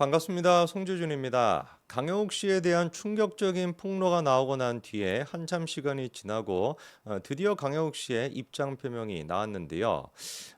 반갑습니다. 송재준입니다. 강영욱 씨에 대한 충격적인 폭로가 나오고 난 뒤에 한참 시간이 지나고 어, 드디어 강영욱 씨의 입장 표명이 나왔는데요.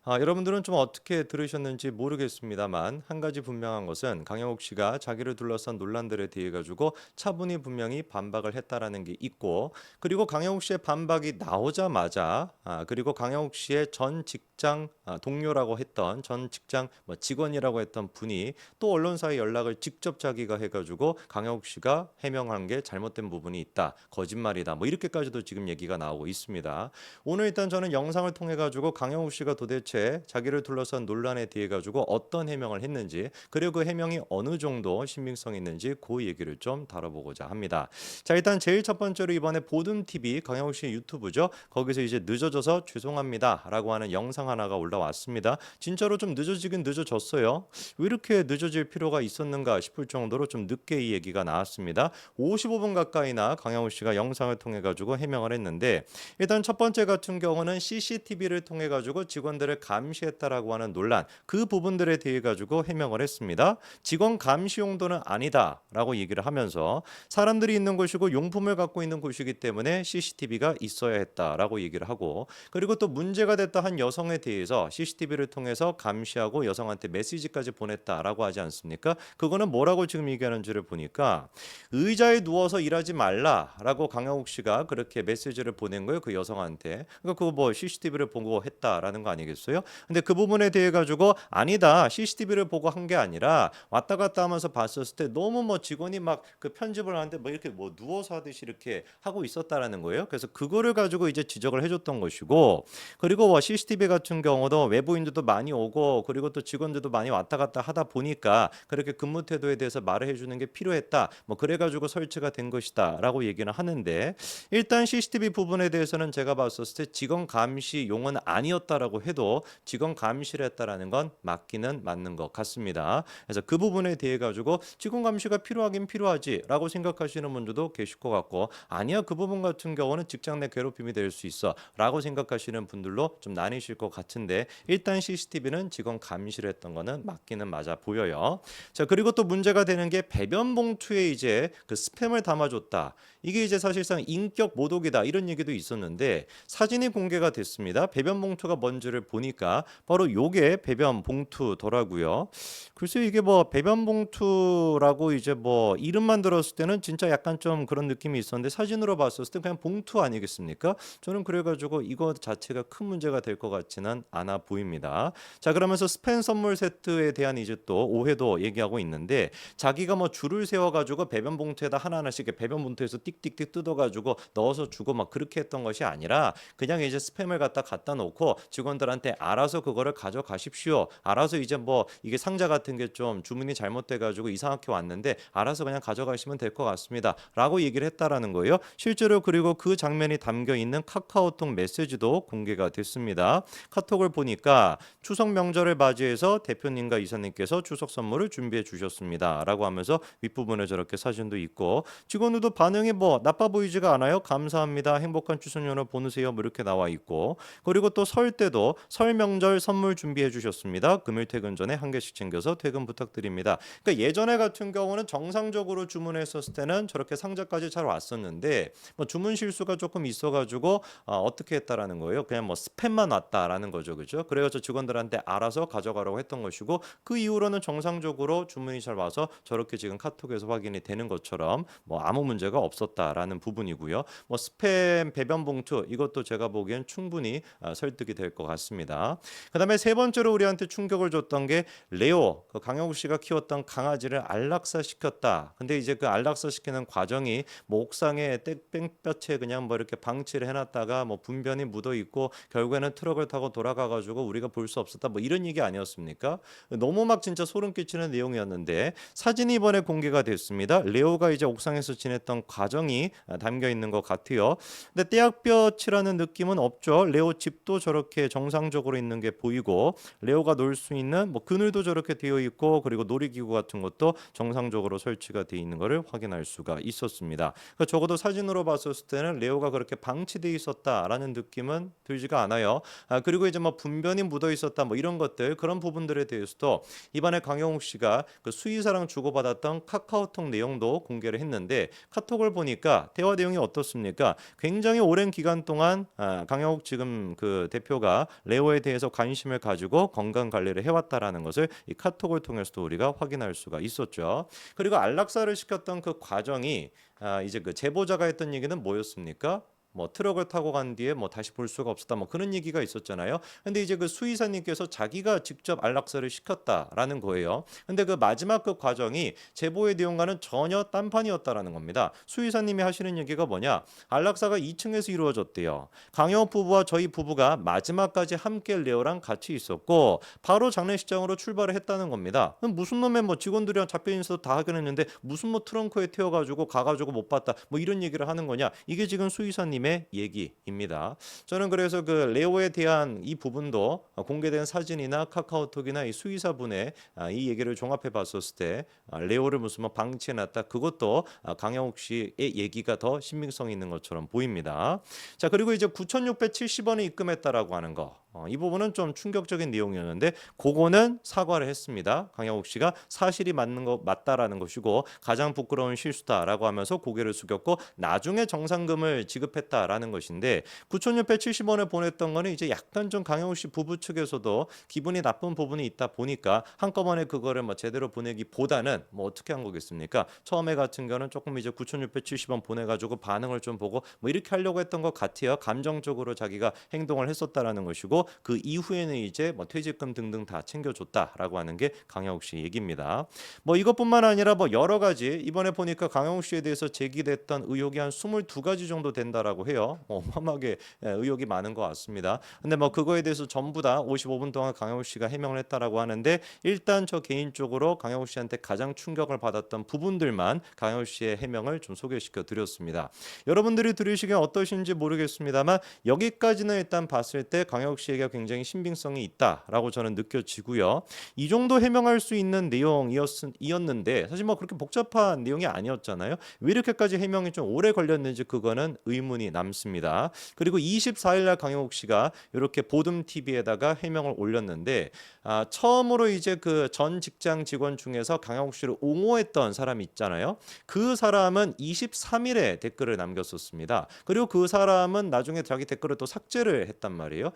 아, 여러분들은 좀 어떻게 들으셨는지 모르겠습니다만 한 가지 분명한 것은 강영욱 씨가 자기를 둘러싼 논란들에 대해 가지고 차분히 분명히 반박을 했다라는 게 있고 그리고 강영욱 씨의 반박이 나오자마자 아, 그리고 강영욱 씨의 전 직장 아, 동료라고 했던 전 직장 뭐 직원이라고 했던 분이 또 언론사에 연락을 직접 자기가 해가지고 강영욱 씨가 해명한 게 잘못된 부분이 있다 거짓말이다 뭐 이렇게까지도 지금 얘기가 나오고 있습니다. 오늘 일단 저는 영상을 통해 가지고 강영욱 씨가 도대체 자기를 둘러싼 논란에 대해 가지고 어떤 해명을 했는지 그리고 그 해명이 어느 정도 신빙성 있는지 그 얘기를 좀 다뤄보고자 합니다. 자 일단 제일 첫 번째로 이번에 보듬 TV 강영욱 씨의 유튜브죠. 거기서 이제 늦어져서 죄송합니다라고 하는 영상 하나가 올라왔습니다. 진짜로 좀 늦어지긴 늦어졌어요. 왜 이렇게 늦어질 필요가 있었는가 싶을 정도로 좀 늦게 이 얘기가 나왔습니다. 55분 가까이나 강영욱 씨가 영상을 통해 가지고 해명을 했는데 일단 첫 번째 같은 경우는 CCTV를 통해 가지고 직원들을 감시했다라고 하는 논란 그 부분들에 대해 가지고 해명을 했습니다. 직원 감시 용도는 아니다라고 얘기를 하면서 사람들이 있는 곳이고 용품을 갖고 있는 곳이기 때문에 CCTV가 있어야 했다라고 얘기를 하고 그리고 또 문제가 됐다 한 여성에 대해서 CCTV를 통해서 감시하고 여성한테 메시지까지 보냈다라고 하지 않습니까? 그거는 뭐라고 지금 얘기하는지를 보니 까 의자에 누워서 일하지 말라라고 강영욱 씨가 그렇게 메시지를 보낸 거예요 그 여성한테. 그러니까 그거 뭐 CCTV를 보고 했다라는 거 아니겠어요? 근데 그 부분에 대해 가지고 아니다 CCTV를 보고 한 게 아니라 왔다 갔다 하면서 봤었을 때 너무 뭐 직원이 막 그 편집을 하는데 뭐 이렇게 뭐 누워서 하듯이 이렇게 하고 있었다라는 거예요. 그래서 그거를 가지고 이제 지적을 해줬던 것이고 그리고 뭐 CCTV 같은 경우도 외부인들도 많이 오고 그리고 또 직원들도 많이 왔다 갔다 하다 보니까 그렇게 근무 태도에 대해서 말을 해주는 게 필요 했다. 뭐 그래가지고 설치가 된 것이다라고 얘기는 하는데 일단 CCTV 부분에 대해서는 제가 봤었을 때 직원 감시 용은 아니었다라고 해도 직원 감시를 했다라는 건 맞기는 맞는 것 같습니다. 그래서 그 부분에 대해 가지고 직원 감시가 필요하긴 필요하지라고 생각하시는 분들도 계실 것 같고 아니야 그 부분 같은 경우는 직장 내 괴롭힘이 될 수 있어라고 생각하시는 분들로 좀 나뉘실 것 같은데 일단 CCTV는 직원 감시를 했던 거는 맞기는 맞아 보여요. 자 그리고 또 문제가 되는 게 배변 봉투에 이제 그 스팸을 담아줬다. 이게 이제 사실상 인격 모독이다 이런 얘기도 있었는데 사진이 공개가 됐습니다. 배변 봉투가 뭔지를 보니까 바로 요게 배변 봉투더라고요. 글쎄 이게 뭐 배변 봉투라고 이제 뭐 이름만 들었을 때는 진짜 약간 좀 그런 느낌이 있었는데 사진으로 봤었을 때 그냥 봉투 아니겠습니까? 저는 그래가지고 이거 자체가 큰 문제가 될 것 같지는 않아 보입니다. 자 그러면서 스팸 선물 세트에 대한 이제 또 오해도 얘기하고 있는데 자기가 뭐 줄을 세워가지고 배변 봉투에다 하나하나씩 배변 봉투에서 띡띡띡 뜯어가지고 넣어서 주고 막 그렇게 했던 것이 아니라 그냥 이제 스팸을 갖다 갖다 놓고 직원들한테 알아서 그거를 가져가십시오. 알아서 이제 뭐 이게 상자 같은 게 좀 주문이 잘못돼가지고 이상하게 왔는데 알아서 그냥 가져가시면 될 것 같습니다.라고 얘기를 했다라는 거예요. 실제로 그리고 그 장면이 담겨 있는 카카오톡 메시지도 공개가 됐습니다. 카톡을 보니까 추석 명절을 맞이해서 대표님과 이사님께서 추석 선물을 준비해 주셨습니다.라고 하면서 윗 부분에 저렇게 사진도 있고 직원들도 반응이 뭐 나빠 보이지가 않아요. 감사합니다. 행복한 추석 연휴 보내세요. 뭐 이렇게 나와 있고 그리고 또 설 때도 설 명절 선물 준비해 주셨습니다. 금일 퇴근 전에 한 개씩 챙겨서 퇴근 부탁드립니다. 그러니까 예전에 같은 경우는 정상적으로 주문했었을 때는 저렇게 상자까지 잘 왔었는데 뭐 주문 실수가 조금 있어가지고 어, 어떻게 했다라는 거예요. 그냥 뭐 스팸만 왔다라는 거죠, 그죠? 그래가지고 직원들한테 알아서 가져가라고 했던 것이고 그 이후로는 정상적으로 주문이 잘 와서 저렇게 지금 카톡 에서 확인이 되는 것처럼 뭐 아무 문제가 없었다라는 부분이고요. 뭐 스팸 배변 봉투 이것도 제가 보기엔 충분히 아, 설득이 될 것 같습니다. 그다음에 세 번째로 우리한테 충격을 줬던 게 레오 그 강영욱 씨가 키웠던 강아지를 안락사 시켰다. 근데 이제 그 안락사 시키는 과정이 뭐 옥상에 땡볕에 그냥 뭐 이렇게 방치를 해놨다가 뭐 분변이 묻어 있고 결국에는 트럭을 타고 돌아가 가지고 우리가 볼 수 없었다. 뭐 이런 얘기 아니었습니까? 너무 막 진짜 소름 끼치는 내용이었는데 사진이 이번에 공개가 공개가 됐습니다. 레오가 이제 옥상에서 지냈던 과정이 아, 담겨 있는 것 같아요. 근데 떼약볕이라는 느낌은 없죠. 레오 집도 저렇게 정상적으로 있는 게 보이고 레오가 놀 수 있는 뭐 그늘도 저렇게 되어 있고 그리고 놀이기구 같은 것도 정상적으로 설치가 되어 있는 것을 확인할 수가 있었습니다. 그러니까 적어도 사진으로 봤었을 때는 레오가 그렇게 방치돼 있었다라는 느낌은 들지가 않아요. 아, 그리고 이제 뭐 분변이 묻어 있었다 뭐 이런 것들 그런 부분들에 대해서도 이번에 강영욱 씨가 그 수의사랑 주고받았던 카 카오톡 내용도 공개를 했는데 카톡을 보니까 대화 내용이 어떻습니까? 굉장히 오랜 기간 동안 아, 강영욱 지금 그 대표가 레오에 대해서 관심을 가지고 건강 관리를 해왔다라는 것을 이 카톡을 통해서도 우리가 확인할 수가 있었죠. 그리고 안락사를 시켰던 그 과정이 아, 이제 그 제보자가 했던 얘기는 뭐였습니까? 뭐 트럭을 타고 간 뒤에 뭐 다시 볼 수가 없었다 뭐 그런 얘기가 있었잖아요. 근데 이제 그 수의사님께서 자기가 직접 안락사를 시켰다라는 거예요. 근데 그 마지막 그 과정이 제보의 내용과는 전혀 딴판이었다라는 겁니다. 수의사님이 하시는 얘기가 뭐냐? 안락사가 2층에서 이루어졌대요. 강영욱 부부와 저희 부부가 마지막까지 함께 레오랑 같이 있었고 바로 장례식장으로 출발을 했다는 겁니다. 무슨 놈의 뭐 직원들이랑 잡혀 있어서 다 하긴 했는데 무슨 뭐 트렁크에 태워가지고 가가지고 못 봤다 뭐 이런 얘기를 하는 거냐? 이게 지금 수의사님 의 얘기입니다. 저는 그래서 그 레오에 대한 이 부분도 공개된 사진이나 카카오톡이나 이 수의사분의 아, 이 얘기를 종합해 봤었을 때 아, 레오를 무슨 뭐 방치해 놨다 그것도 아, 강영욱 씨의 얘기가 더 신빙성 있는 것처럼 보입니다. 자 그리고 이제 9,670원을 입금했다라고 하는 거. 어, 이 부분은 좀 충격적인 내용이었는데 그거는 사과를 했습니다. 강영욱 씨가 사실이 맞는 거 맞다라는 것이고 가장 부끄러운 실수다라고 하면서 고개를 숙였고 나중에 정상금을 지급했다라는 것인데 9,670원을 보냈던 거는 이제 약간 좀 강영욱 씨 부부 측에서도 기분이 나쁜 부분이 있다 보니까 한꺼번에 그거를 뭐 제대로 보내기보다는 뭐 어떻게 한 거겠습니까? 처음에 같은 경우는 조금 이제 9,670원 보내가지고 반응을 좀 보고 뭐 이렇게 하려고 했던 것 같아요. 감정적으로 자기가 행동을 했었다라는 것이고 그 이후에는 이제 뭐 퇴직금 등등 다 챙겨줬다라고 하는 게 강영욱 씨 얘기입니다. 뭐 이것뿐만 아니라 뭐 여러 가지 이번에 보니까 강영욱 씨에 대해서 제기됐던 의혹이 한 22가지 정도 된다라고 해요. 뭐 어마어마하게 예, 의혹이 많은 것 같습니다. 근데 뭐 그거에 대해서 전부 다 55분 동안 강영욱 씨가 해명을 했다라고 하는데 일단 저 개인적으로 강영욱 씨한테 가장 충격을 받았던 부분들만 강영욱 씨의 해명을 좀 소개시켜 드렸습니다. 여러분들이 들으시기에 어떠신지 모르겠습니다만 여기까지는 일단 봤을 때 강영욱 씨 에게 굉장히 신빙성이 있다라고 저는 느껴지고요. 이 정도 해명할 수 있는 내용이었는데 사실 뭐 그렇게 복잡한 내용이 아니었잖아요. 왜 이렇게까지 해명이 좀 오래 걸렸는지 그거는 의문이 남습니다. 그리고 24일 날 강영욱 씨가 이렇게 보듬 TV에다가 해명을 올렸는데 아, 처음으로 이제 그 전 직장 직원 중에서 강영욱 씨를 옹호했던 사람이 있잖아요. 그 사람은 23일에 댓글을 남겼었습니다. 그리고 그 사람은 나중에 자기 댓글을 또 삭제를 했단 말이에요.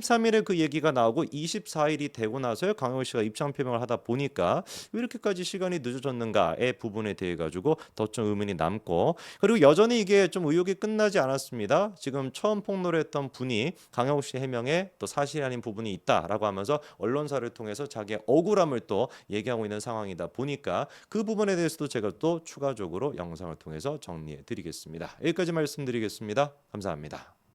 23일에 그 얘기가 나오고 24일이 되고 나서 강영욱 씨가 입장 표명을 하다 보니까 왜 이렇게까지 시간이 늦어졌는가의 부분에 대해 가지고 더 좀 의문이 남고 그리고 여전히 이게 좀 의혹이 끝나지 않았습니다. 지금 처음 폭로를 했던 분이 강영욱 씨 해명에 또 사실이 아닌 부분이 있다라고 하면서 언론사를 통해서 자기의 억울함을 또 얘기하고 있는 상황이다 보니까 그 부분에 대해서도 제가 또 추가적으로 영상을 통해서 정리해 드리겠습니다. 여기까지 말씀드리겠습니다. 감사합니다.